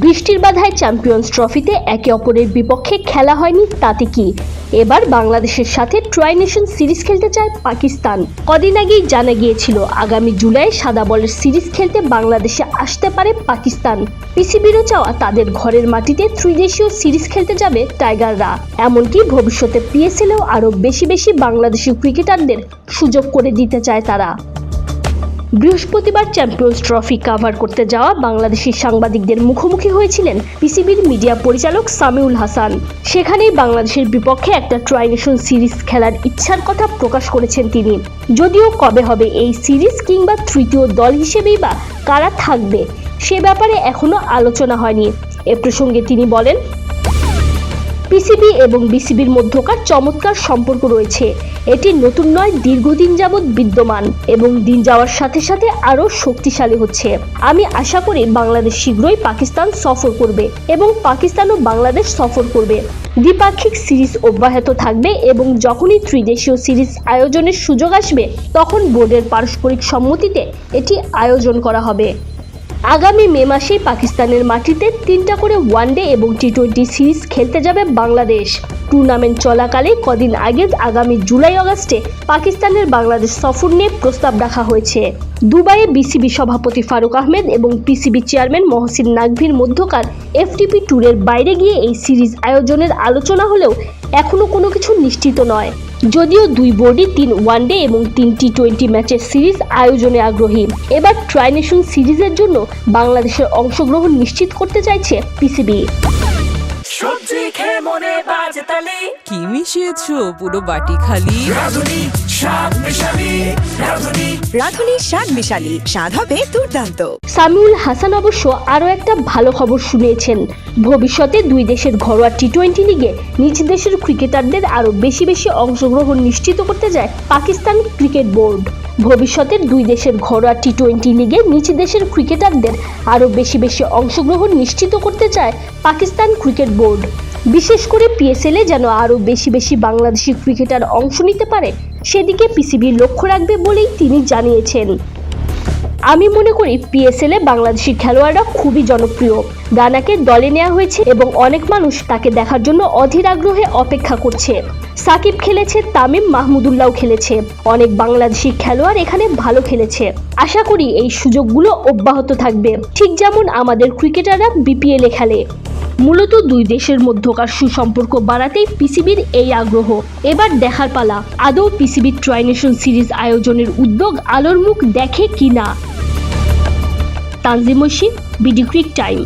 বৃষ্টির বাধায় চ্যাম্পিয়ন্স ট্রফিতে একে অপরের বিপক্ষে খেলা হয়নি তাতে কি? এবার বাংলাদেশের সাথে ট্রাই নেশন সিরিজ খেলতে চায় পাকিস্তান। কদিন আগেই জানা গিয়েছিল, আগামী জুলাই সাদা বলের সিরিজ খেলতে বাংলাদেশে আসতে পারে পাকিস্তান। পিসিবিরও চাওয়া তাদের ঘরের মাটিতে ত্রিদেশীয় সিরিজ খেলতে যাবে টাইগাররা। এমনকি ভবিষ্যতে পিএসএলেও আরও বেশি বেশি বাংলাদেশি ক্রিকেটারদের সুযোগ করে দিতে চায় তারা। বৃহস্পতিবার চ্যাম্পিয়ন্স ট্রফি কাভার করতে যাওয়া বাংলাদেশি সাংবাদিকদের মুখোমুখি হয়েছিলেন পিসিবির মিডিয়া পরিচালক সামিউল হাসান। সেখানেই বাংলাদেশের বিপক্ষে একটা ট্রাই নেশন সিরিজ খেলার ইচ্ছার কথা প্রকাশ করেছেন তিনি। যদিও কবে হবে এই সিরিজ কিংবা তৃতীয় দল হিসেবেই বা কারা থাকবে, সে ব্যাপারে এখনও আলোচনা হয়নি। এ প্রসঙ্গে তিনি বলেন পিসিবি এবং বিসিবির মধ্যকার চমৎকার সম্পর্ক রয়েছে। এটি নতুন নয়, দীর্ঘদিন যাবৎ বিদ্যমান এবং দিন যাওয়ার সাথে সাথে আরও শক্তিশালী হচ্ছে। আমি আশা করি বাংলাদেশ শীঘ্রই পাকিস্তান সফর করবে এবং পাকিস্তানও বাংলাদেশ সফর করবে। দ্বিপাক্ষিক সিরিজ অব্যাহত থাকবে এবং যখনই ত্রিদেশীয় সিরিজ আয়োজনের সুযোগ আসবে, তখন বোর্ডের পারস্পরিক সম্মতিতে এটি আয়োজন করা হবে। আগামী মে মাসেই পাকিস্তানের মাটিতে তিনটা করে ওয়ানডে এবং টি টোয়েন্টি সিরিজ খেলতে যাবে বাংলাদেশ। টুর্নামেন্ট চলাকালে কদিন আগে আগামী জুলাই আগস্টে পাকিস্তানের বাংলাদেশ সফর নিয়ে প্রস্তাব রাখা হয়েছে। দুবাইয়ে বিসিবি সভাপতি ফারুক আহমেদ এবং পিসিবি চেয়ারম্যান মহসিন নাকভির মধ্যকার এফটিপি ট্যুরের বাইরে গিয়ে এই সিরিজ আয়োজনের আলোচনা হলেও এখনও কোনো কিছু নিশ্চিত নয়। যদিও দুই বোর্ডই তিন ওয়ানডে এবং তিন টি টোয়েন্টি ম্যাচের সিরিজ আয়োজনে আগ্রহী। এবার ট্রাই নেশন সিরিজের জন্য বাংলাদেশের অংশগ্রহণ নিশ্চিত করতে চাইছে পিসিবি। সবজি খেয়ে মনে বাজে তালি কি মিশিয়েছো পুরো বাটি খালি? রাধুনি স্বাদ মিশালি। রাধুনি রাঁধুনি স্বাদ মিশালি স্বাদ হবে দুর্দান্ত। সামিউল হাসান অবশ্য আরও একটা ভালো খবর শুনিয়েছেন। ভবিষ্যতে দুই দেশের ঘরোয়া টি টোয়েন্টি লিগে নিজ দেশের ক্রিকেটারদের আরও বেশি বেশি অংশগ্রহণ নিশ্চিত করতে যায় পাকিস্তান ক্রিকেট বোর্ড। ভবিষ্যতে দুই দেশের ঘরোয়া টি টোয়েন্টি লিগে নিজ দেশের ক্রিকেটারদের আরও বেশি বেশি অংশগ্রহণ নিশ্চিত করতে চায় পাকিস্তান ক্রিকেট বোর্ড। বিশেষ করে পিএসএলে যেন আরও বেশি বেশি বাংলাদেশি ক্রিকেটার অংশ নিতে পারে, সেদিকে পিসিবি লক্ষ্য রাখবে বলেই তিনি জানিয়েছেন। আমি মনে করি পিএসএল এ বাংলাদেশি খেলোয়াড়রা খুবই জনপ্রিয়। রানাকে দলে নেওয়া হয়েছে এবং অনেক মানুষ তাকে দেখার জন্য অধীর আগ্রহে অপেক্ষা করছে। সাকিব খেলেছে, তামিম মাহমুদুল্লাহ খেলেছে। অনেক বাংলাদেশি খেলোয়াড় এখানে ভালো খেলেছে। আশা করি এই সুযোগগুলো অব্যাহত থাকবে। ঠিক যেমন আমাদের ক্রিকেটাররা বিপিএল খেলে। মূলত দুই দেশের মধ্যকার সুসম্পর্ক বাড়াতেই পিসিবির এই আগ্রহ। এবার দেখার পালা। আদৌ পিসিবির ট্রাইনেশন সিরিজ আয়োজনের উদ্যোগ আলোর মুখ দেখে কিনা? Tanzim BD cric time.